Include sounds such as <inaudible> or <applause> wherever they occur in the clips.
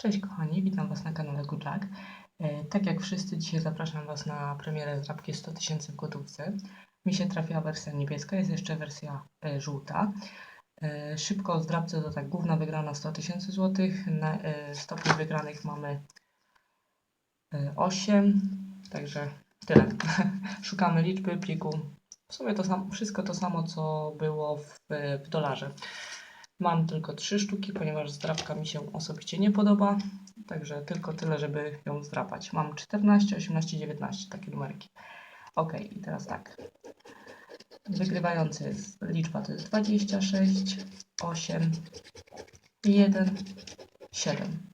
Cześć kochani, witam Was na kanale Luck. E, Tak jak wszyscy, dzisiaj zapraszam Was na premierę zdrabki 100 tysięcy w gotówce. Mi się trafiła wersja niebieska, jest jeszcze wersja e, żółta. E, Szybko o zdrabce to tak główna wygrana 100 tysięcy złotych. Na stopni wygranych mamy e, 8, także tyle. <laughs> Szukamy liczby pliku. W sumie to sam, wszystko to samo, co było w, w dolarze. Mam tylko trzy sztuki, ponieważ zdrabka mi się osobiście nie podoba. Także tylko tyle, żeby ją zdrapać. Mam 14, 18, 19 takie numerki. Ok, i teraz tak. Wygrywający jest, liczba to jest 26, 8, 1, 7.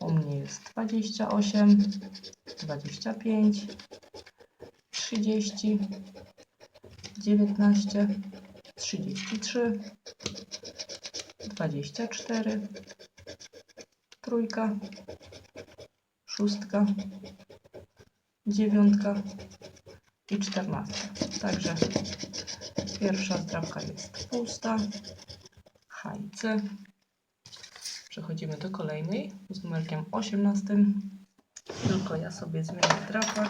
U mnie jest 28, 25, 30, 19, 33, 24, trójka, szóstka, dziewiątka i czternastka. Także pierwsza zdrabka jest pusta. H i C. Przechodzimy do kolejnej z numerkiem 18. Tylko ja sobie zmienię drapa.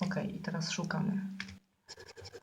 Ok, i teraz szukamy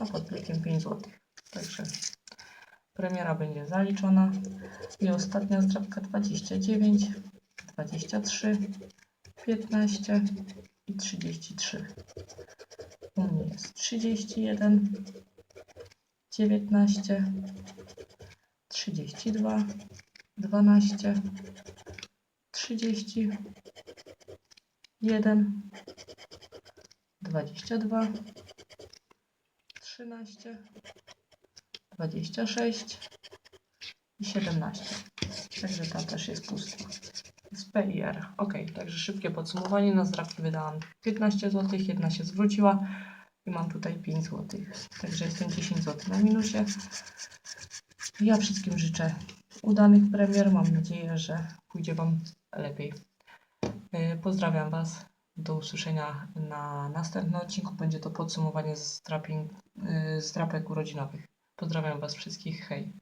A pod plikiem 5 zł. Także premiera będzie zaliczona. I ostatnia zdrabka 29, 23, 15 i 33. U mnie jest 31, 19, 32, 12, 30, 1, 22, 13, 26 i 17. Także ta też jest pusta. Z P i R. Ok, także szybkie podsumowanie. Na zdrabki wydałam 15 zł, jedna się zwróciła i mam tutaj 5 zł. Także jestem 10 zł na minusie. Ja wszystkim życzę udanych premier. Mam nadzieję, że pójdzie Wam lepiej. Yy, Pozdrawiam Was. Do usłyszenia na następnym odcinku. Będzie to podsumowanie z, draping, yy, z drapek urodzinowych. Pozdrawiam Was wszystkich. Hej.